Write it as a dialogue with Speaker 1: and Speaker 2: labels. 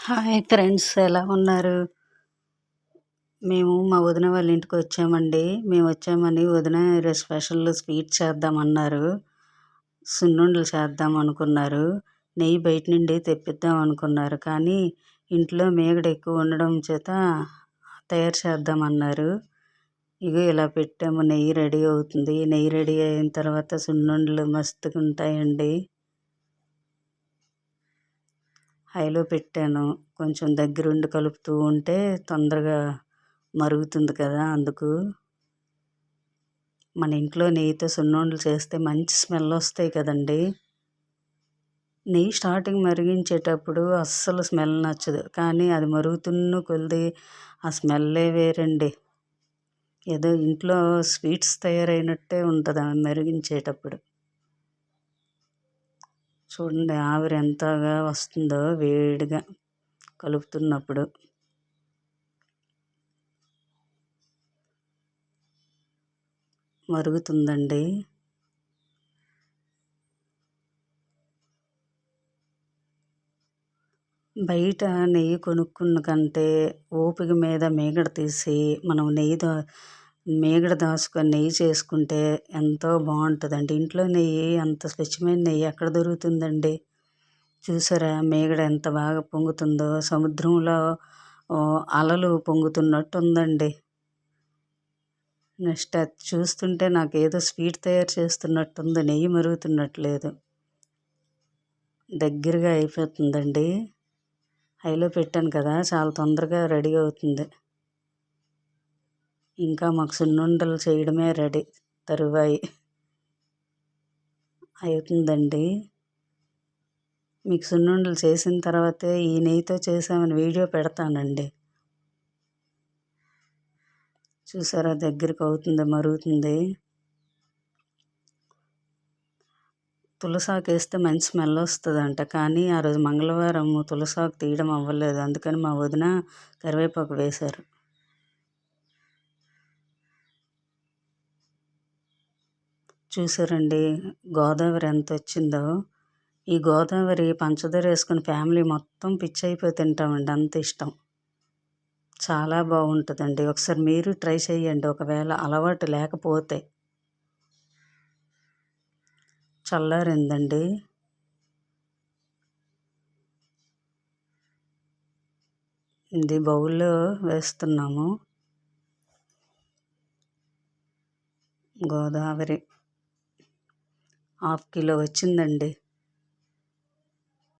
Speaker 1: Hi friends ఎలా ఉన్నారు? మేము మా వదిన వాళ్ళ ఇంటికి వచ్చామండి. మేము వచ్చామని వదిన స్పెషల్ స్వీట్ చేద్దామన్నారు. సున్నుండలు చేద్దాం అనుకున్నారు. నెయ్యి బయట నుండి తెప్పిద్దాం అనుకున్నారు. కానీ ఇంట్లో మేగడ ఎక్కువ ఉండడం చేత తయారు చేద్దామన్నారు. ఇగో ఇలా పెట్టాము. నెయ్యి రెడీ అవుతుంది. నెయ్యి రెడీ అయిన తర్వాత సున్నుండలు మస్తుగా ఉంటాయండి హైలో పెట్టాను. కొంచెం దగ్గరుండి కలుపుతూ ఉంటే తొందరగా మరుగుతుంది కదా అందుకు. మన ఇంట్లో నెయ్యితో సున్నుండలు చేస్తే మంచి స్మెల్ వస్తాయి కదండి. నెయ్యి స్టార్టింగ్ మరిగించేటప్పుడు అస్సలు స్మెల్ నచ్చదు. కానీ అది మరుగుతున్న కొలిది ఆ స్మెల్లే వేరండి. ఏదో ఇంట్లో స్వీట్స్ తయారైనట్టే ఉంటుంది మరిగించేటప్పుడు. చూడండి ఆవిరి ఎంతగా వస్తుందో వేడిగా కలుపుతున్నప్పుడు. మరుగుతుందండి. బయట నెయ్యి కొనుక్కున్న కంటే ఓపిక మీద మీగడ తీసి మనం నెయ్యి మీగడ దాచుకొని నెయ్యి చేసుకుంటే ఎంతో బాగుంటుందండి. ఇంట్లో నెయ్యి అంత స్వచ్ఛమైన నెయ్యి ఎక్కడ దొరుకుతుందండి? చూసారా? మీగడ ఎంత బాగా పొంగుతుందో సముద్రంలో అలలు పొంగుతున్నట్టు ఉందండి నెక్స్ట్ అది చూస్తుంటే నాకు ఏదో స్వీట్ తయారు చేస్తున్నట్టుంది నెయ్యి మరుగుతున్నట్లేదు. దగ్గరగా అయిపోతుందండి. హైలో పెట్టాను కదా చాలా తొందరగా రెడీ అవుతుంది. ఇంకా మాకు సున్నుండలు చేయడమే రెడీ. తరువాయి. అవుతుందండి మీకు సున్నుండలు చేసిన తర్వాతే ఈ నెయ్యితో చేసామని వీడియో పెడతానండి. చూసారా దగ్గరికి అవుతుంది మరుగుతుంది. తులసాకు వేస్తే మంచి స్మెల్ వస్తుందంట. కానీ ఆ రోజు మంగళవారం తులసాకు తీయడం అవ్వలేదు. అందుకని మా వదిన కరివేపాకు వేశారు. చూసారండి. గోదావరి ఎంత వచ్చిందో ఈ గోదావరి పంచదార వేసుకుని ఫ్యామిలీ మొత్తం పిచ్చి అయిపోయి తింటామండి. అంత ఇష్టం. చాలా బాగుంటుందండి. ఒకసారి మీరు ట్రై చేయండి ఒకవేళ అలవాటు లేకపోతే. చల్లారిందండి. ఇది బౌల్లో వేస్తున్నాము. గోదావరి. హాఫ్ కిలో వచ్చిందండి.